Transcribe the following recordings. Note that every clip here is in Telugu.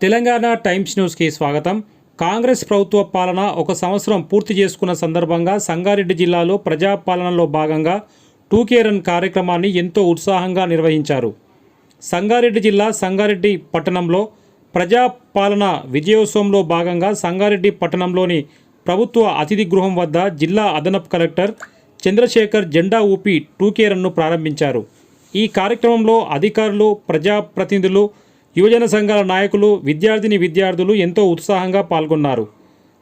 తెలంగాణ టైమ్స్ న్యూస్కి స్వాగతం. కాంగ్రెస్ ప్రభుత్వ పాలన ఒక సంవత్సరం పూర్తి చేసుకున్న సందర్భంగా సంగారెడ్డి జిల్లాలో ప్రజాపాలనలో భాగంగా టూకే రన్ కార్యక్రమాన్ని ఎంతో ఉత్సాహంగా నిర్వహించారు. సంగారెడ్డి జిల్లా సంగారెడ్డి పట్టణంలో ప్రజాపాలన విజయోత్సవంలో భాగంగా సంగారెడ్డి పట్టణంలోని ప్రభుత్వ అతిథి గృహం వద్ద జిల్లా అదనపు కలెక్టర్ చంద్రశేఖర్ జెండా ఊపి టూకే రన్ను ప్రారంభించారు. ఈ కార్యక్రమంలో అధికారులు ప్రజాప్రతినిధులు యువజన సంఘాల నాయకులు విద్యార్థిని విద్యార్థులు ఎంతో ఉత్సాహంగా పాల్గొన్నారు.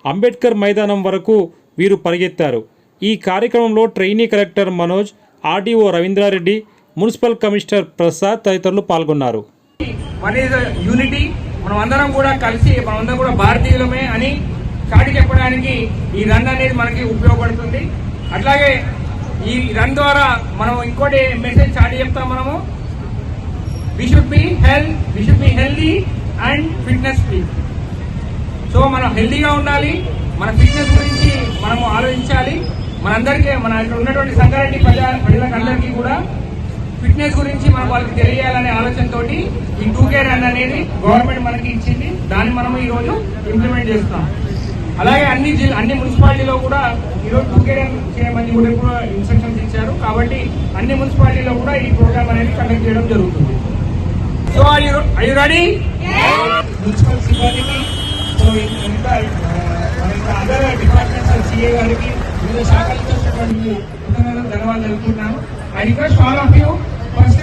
అంబేద్కర్ మైదానం వరకు వీరు పరిగెత్తారు. ఈ కార్యక్రమంలో trainee collector Manoj RDO Ravindra Reddy municipal commissioner Prasad తదితరులు పాల్గొన్నారు. యూనిటీ మనం అందరం కూడా కలిసి మనం అందరం కూడా భారతీయులమే అని చాటి చెప్పడానికి ఈ రన్ అనేది మనకి ఉపయోగపడుతుంది. అట్లాగే ఈ రన్ ద్వారా మనం ఇంకోటి మెసేజ్ చాటి చెప్తాం మనము. We should be health we should be healthy and fitness free so మనం హెల్దీగా ఉండాలి మన ఫిట్నెస్ గురించి మనము ఆలోచించాలి. మనందరికీ మన ఇక్కడ ఉన్నటువంటి సంగారెడ్డి ప్రజా ప్రజలకందరికీ కూడా ఫిట్నెస్ గురించి మనం వాళ్ళకి తెలియాలనే ఆలోచనతో ఈ టూ కే రన్ అనేది గవర్నమెంట్ మనకి ఇచ్చింది. దాన్ని మనం ఈ రోజు ఇంప్లిమెంట్ చేస్తాం. అలాగే అన్ని జిల్లా అన్ని మున్సిపాలిటీలో కూడా ఈరోజు టూ కే రన్ చేయమని కూడా ఇన్స్ట్రక్షన్స్ ఇచ్చారు. కాబట్టి అన్ని మున్సిపాలిటీలో కూడా ఈ ప్రోగ్రామ్ అనేది కండక్ట్ చేయడం జరుగుతుంది. యు రెడీ మున్సిపల్ సిబ్బందికి సో ఇంకా ఇంకా అదర్ డిపార్ట్మెంట్స్ సిఏ గారికి వివిధ వచ్చినటువంటి ధన్యవాదాలు తెలుపుతున్నాను I request all of you first